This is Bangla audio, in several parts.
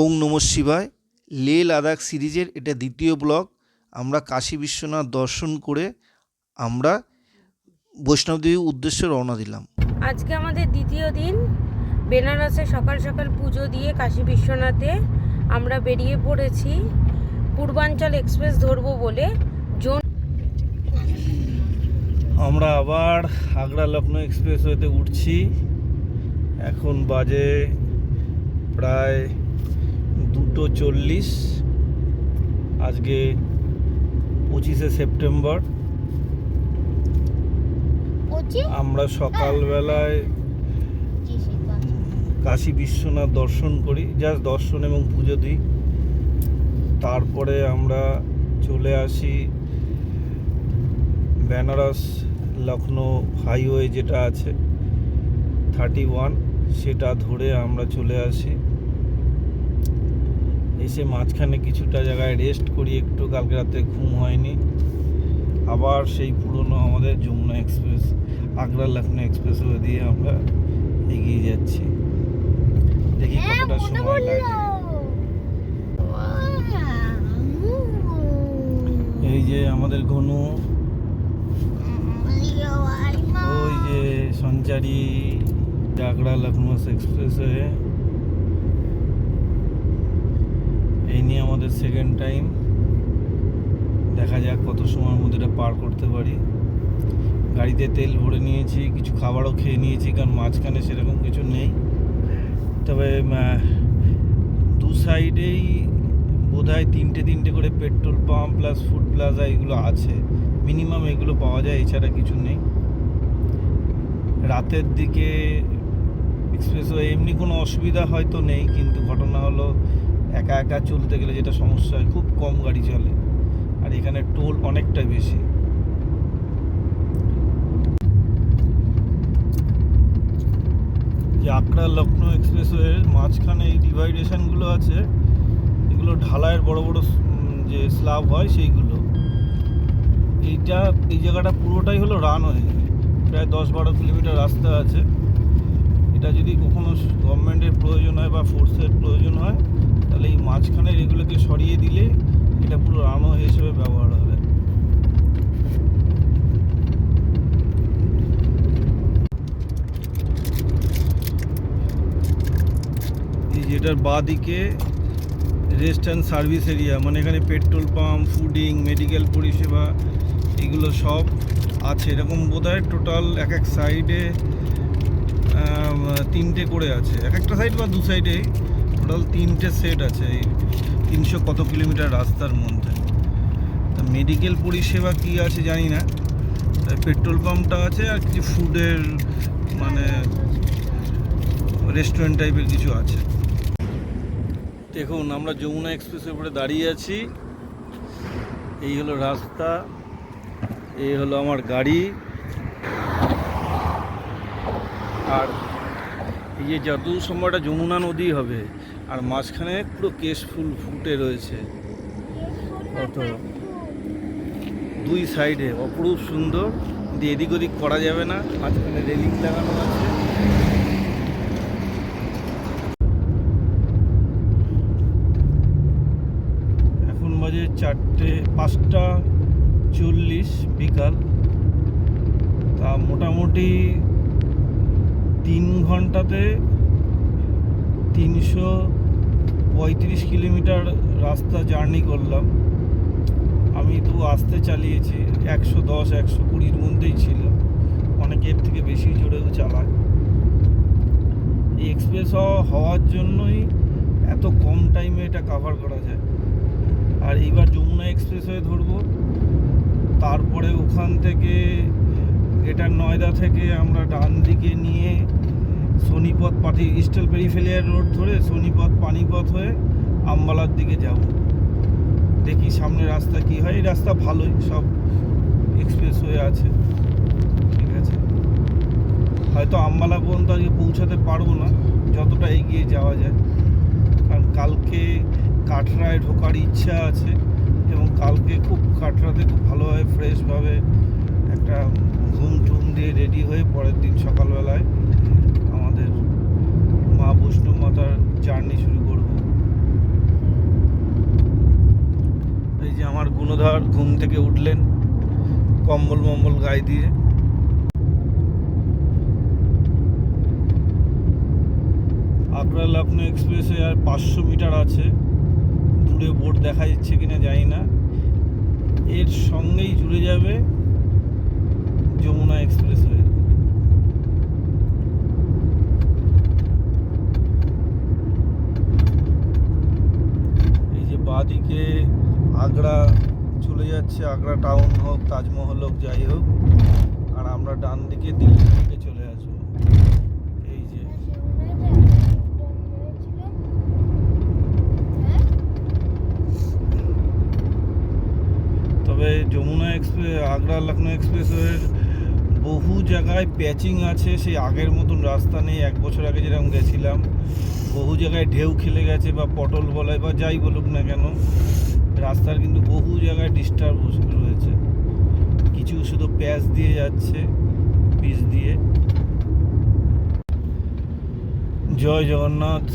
ওং নম শিবায়। লে লাদাখ সিরিজের এটা দ্বিতীয় ব্লগ আমরা কাশী বিশ্বনাথ দর্শন করে আমরা বৈষ্ণবদেবীর উদ্দেশ্যে রওনা দিলাম। আজকে আমাদের দ্বিতীয় দিন। বেনারসে সকাল সকাল পুজো দিয়ে কাশী বিশ্বনাথে আমরা বেরিয়ে পড়েছি। পূর্বাঞ্চল এক্সপ্রেস ধরবো বলে। জোন আমরা আবার আগ্রা লখনৌ এক্সপ্রেসওয়েতে উঠছি। এখন বাজে প্রায় দুটো চল্লিশ আজকে পঁচিশে সেপ্টেম্বর। আমরা সকালবেলায় কাশী বিশ্বনাথ দর্শন করি জাস্ট দর্শন এবং পুজো দিই। তারপরে আমরা চলে আসি বেনারস লখনৌ হাইওয়ে যেটা আছে থার্টি ওয়ান সেটা ধরে আমরা চলে আসি। এসে মাঝখানে কিছুটা জায়গায় রেস্ট করি একটু কালকে রাতে ঘুম হয়নি। আবার সেই পুরনো আমাদের যমুনা এক্সপ্রেস আগ্রা লখনৌ এক্সপ্রেসওয়ে দিয়ে আমরা এগিয়ে যাচ্ছি। দেখি কতটা সময় লাগে। এই যে আমাদের ঘনু। ওই যে সঞ্চারী আগ্রা লখনৌ এক্সপ্রেসওয়ে এই নিয়ে আমাদের সেকেন্ড টাইম দেখা যাক কত সময়ের মধ্যে এটা পার করতে পারি। গাড়িতে তেল ভরে নিয়েছি, কিছু খাবারও খেয়ে নিয়েছি, কারণ মাঝখানে সেরকম কিছু নেই। তবে দু সাইডেই বোধহয় তিনটে তিনটে করে petrol pump plus food plaza এগুলো আছে। মিনিমাম এগুলো পাওয়া যায়, এছাড়া কিছু নেই। রাতের দিকে এক্সপ্রেসওয়ে এমনি কোনো অসুবিধা হয়তো নেই, কিন্তু ঘটনা হলো একা একা চলতে গেলে যেটা সমস্যা হয়, খুব কম গাড়ি চলে। আর এখানে টোল অনেকটা বেশি। যে আগ্রা লখনৌ এক্সপ্রেসওয়ের মাঝখানে এই ডিভাইডেশনগুলো আছে, এগুলো ঢালাইয়ের বড় বড় যে স্ল্যাব হয় সেইগুলো। এইটা, এই জায়গাটা পুরোটাই হলো রানওয়ে প্রায় দশ বারো কিলোমিটার রাস্তা আছে। এটা যদি কখনো গভর্নমেন্টের প্রয়োজন হয় বা ফোর্সের প্রয়োজন হয় তাহলে এই মাঝখানের এগুলোকে সরিয়ে দিলে এটা পুরো রানওয়ে হিসেবে ব্যবহার হবে। যেটার বাঁ দিকে রেস্ট অ্যান্ড সার্ভিস এরিয়া মানে এখানে পেট্রোল পাম্প ফুডিং মেডিকেল পরিষেবা, এগুলো সব আছে। এরকম বোধ টোটাল এক এক সাইডে তিনটে করে আছে। এক একটা সাইড বা দু সাইডে টোটাল তিনটে সেট আছে এই তিনশো কত কিলোমিটার রাস্তার মধ্যে। তা মেডিকেল পরিষেবা কি আছে জানি না পেট্রোল পাম্পটা আছে আর কিছু ফুডের মানে রেস্টুরেন্ট টাইপের কিছু আছে। দেখুন, আমরা যমুনা এক্সপ্রেসের উপরে দাঁড়িয়ে আছি। এই হলো রাস্তা, এই হলো আমার গাড়ি। আর এই যে যতদূর সময়টা যমুনা নদী হবে আর মাঝখানে পুরো কেশ ফুল ফুটে রয়েছে। কত দুই সাইডে অপরূপ সুন্দর। দিয়ে এদিক ওদিক করা যাবে না। মাঝখানে রেলিং লাগানো আছে। এখন বাজে চারটে পাঁচটা চল্লিশ বিকাল। তা মোটামুটি তিন ঘন্টাতে তিনশো পঁয়ত্রিশ কিলোমিটার রাস্তা জার্নি করলাম। আমি তো আসতে চালিয়েছি, একশো দশ, একশো কুড়ির মধ্যেই ছিল। অনেকে এর থেকে বেশি জোরেও চালায়। এই এক্সপ্রেস হওয়ার জন্যই এত কম টাইমে এটা কাভার করা যায়। আর এইবার যমুনা এক্সপ্রেস হয়ে ধরবো। তারপরে ওখান থেকে গ্রেটার নয়দা থেকে আমরা ডান দিকে নিয়ে সোনিপথ পাটি ইস্টাল পেরিফেলিয়ার রোড ধরে সোনিপথ পানিপথ হয়ে আম্বালার দিকে যাব। দেখি সামনে রাস্তা কি হয়। এই রাস্তা ভালোই, সব এক্সপ্রেস হয়ে আছে। ঠিক আছে। হয়তো আম্বালা পর্যন্ত আজকে পৌঁছাতে পারব না, যতটা এগিয়ে যাওয়া যায়। কারণ কালকে কাটরায় ঢোকার ইচ্ছা আছে এবং কালকে খুব কাটরাতে খুব ভালোভাবে, ফ্রেশভাবে একটা ঘুম টুম দিয়ে রেডি হয়ে পরের দিন সকালবেলায় মা মাতার জার্নি শুরু করব। এই যে আমার গুণধর ঘুম থেকে উঠলেন, কম্বল মম্বল গায়ে দিয়ে। আগ্রা লখনউ এক্সপ্রেসে আর পাঁচশো মিটার আছে। দূরে বোর্ড দেখা যাচ্ছে কিনা জানি না। এর সঙ্গেই জুড়ে যাবে যমুনা এক্সপ্রেসওয়ে। বাদিকে আগ্রা চলে যাচ্ছে, আগ্রা টাউন হোক, তাজমহল হোক, যাই হোক। আর আমরা ডান দিকে দিল্লি থেকে চলে আসব। এই যে। তবে যমুনা এক্সপ্রেস আগ্রা লখনৌ এক্সপ্রেসওয়ের বহু জায়গায় প্যাচিং আছে। সেই আগের মতন রাস্তা নেই। এক বছর আগে যেরকম গেছিলাম বহু জায়গায় ঢেউ খেলে গেছে বা পটল বলায় বা যাই বলুক না কেন, রাস্তার কিন্তু বহু জায়গায় ডিস্টার্ব রয়েছে। কিছু শুধু প্যাচ দিয়ে যাচ্ছে পিচ দিয়ে। জয় জগন্নাথ।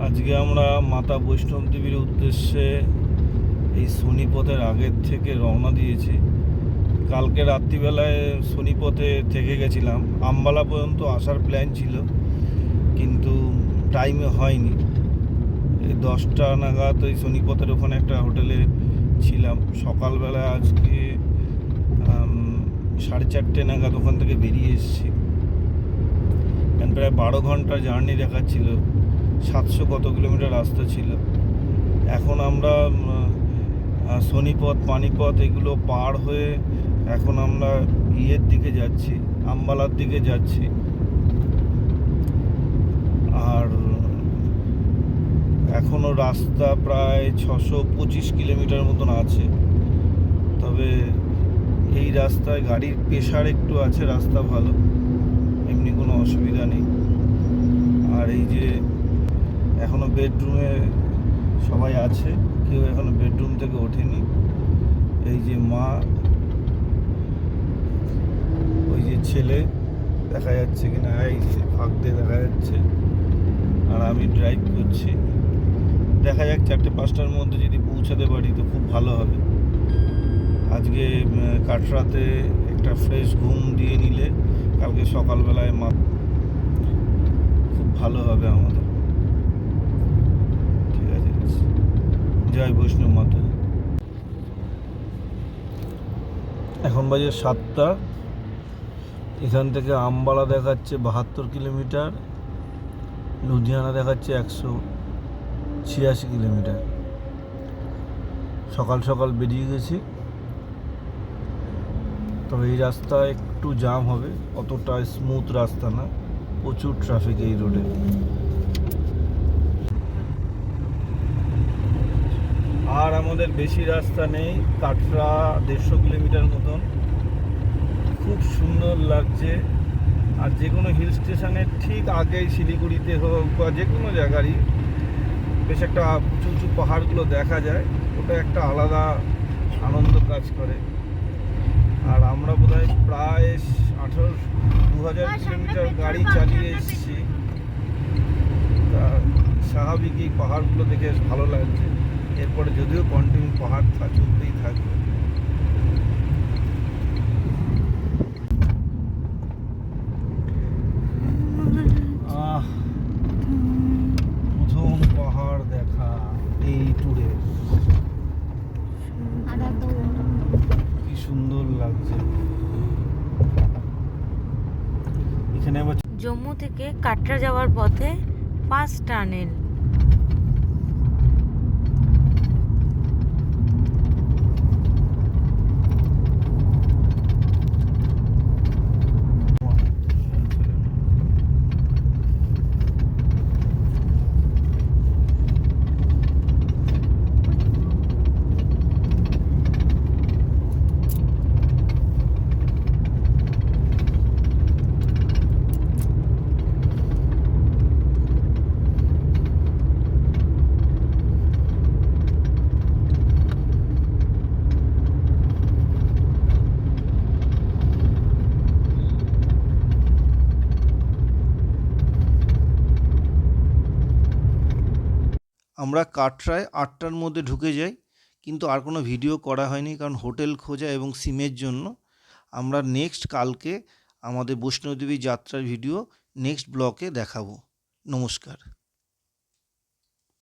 আজকে আমরা মাতা বৈষ্ণব দেবীর উদ্দেশ্যে এই শনিপথের আগের থেকে রওনা দিয়েছি। কালকে রাত্রিবেলায় শনিপথে থেকে গেছিলাম। আম্বালা পর্যন্ত আসার প্ল্যান ছিল। কিন্তু টাইমে হয়নি। এই দশটা নাগাদ ওই শনিপথের ওখানে একটা হোটেলে ছিলাম। সকালবেলা আজকে সাড়ে চারটে নাগাদ ওখান থেকে বেরিয়ে এসেছি। প্রায় বারো ঘণ্টা জার্নি দেখাচ্ছিল। সাতশো কত কিলোমিটার রাস্তা ছিল। এখন আমরা শনিপথ, পানিপথ এগুলো পার হয়ে এখন আমরা ইয়ের দিকে যাচ্ছি, আম্বালার দিকে যাচ্ছি আর এখনও রাস্তা প্রায় ছশো পঁচিশ কিলোমিটার মতন আছে। তবে এই রাস্তায় গাড়ির প্রেশার একটু আছে, রাস্তা ভালো, এমনি কোনো অসুবিধা নেই। আর এই যে এখনও বেডরুমে সবাই আছে, কেউ এখনও বেডরুম থেকে ওঠেনি। এই যে মা, ওই যে ছেলে দেখা যাচ্ছে কিনা, এই যে ফাঁক দিয়ে দেখা যাচ্ছে। আর আমি ড্রাইভ করছি। দেখা যাক, চারটে পাঁচটার মধ্যে যদি পৌঁছাতে পারি তো খুব ভালো হবে। আজকে কাটরাতে একটা ফ্রেশ ঘুম দিয়ে নিলে কালকে সকালবেলায় মা খুব ভালো হবে আমাদের। ঠিক আছে, জয় বৈষ্ণব মাতা। এখন বাজে সাতটা। এখান থেকে আমবালা দেখাচ্ছে বাহাত্তর কিলোমিটার, লুধিয়ানা দেখাচ্ছে একশো ছিয়াশি কিলোমিটার। সকাল সকাল বেরিয়ে গেছি। তবে এই রাস্তা একটু জাম হবে, অতটা স্মুথ রাস্তা না, প্রচুর ট্রাফিক এই রোডে আর আমাদের বেশি রাস্তা নেই, কাটরা দেড়শো কিলোমিটার মতন। খুব সুন্দর লাগছে। আর যে কোনো হিল স্টেশনের ঠিক আগেই শিলিগুড়িতে হোক বা যে কোনো জায়গারই বেশ একটা উঁচু উঁচু পাহাড়গুলো দেখা যায়। ওটা একটা আলাদা আনন্দ কাজ করে। আর আমরা বোধ হয় প্রায় আঠারো দু হাজার কিলোমিটার গাড়ি চালিয়ে এসেছি। তা স্বাভাবিক এই পাহাড়গুলো দেখে ভালো লাগছে। এরপরে যদিও কন্টিনিউ পাহাড় থাকতেই থাকবে আহ প্রথম পাহাড় দেখা এই ট্যুরে কি সুন্দর লাগছে। এখানে আবার জম্মু থেকে কাটরা যাওয়ার পথে পাঁচ টানেল। আমরা কাটরায় আটটার মধ্যে ঢুকে যাই, কিন্তু আর কোনো ভিডিও করা হয়নি কারণ হোটেল খোঁজা এবং সিমের জন্য। আমরা নেক্সট কালকে আমাদের বৈষ্ণবদেবী যাত্রার ভিডিও নেক্সট ব্লকে দেখাবো। নমস্কার।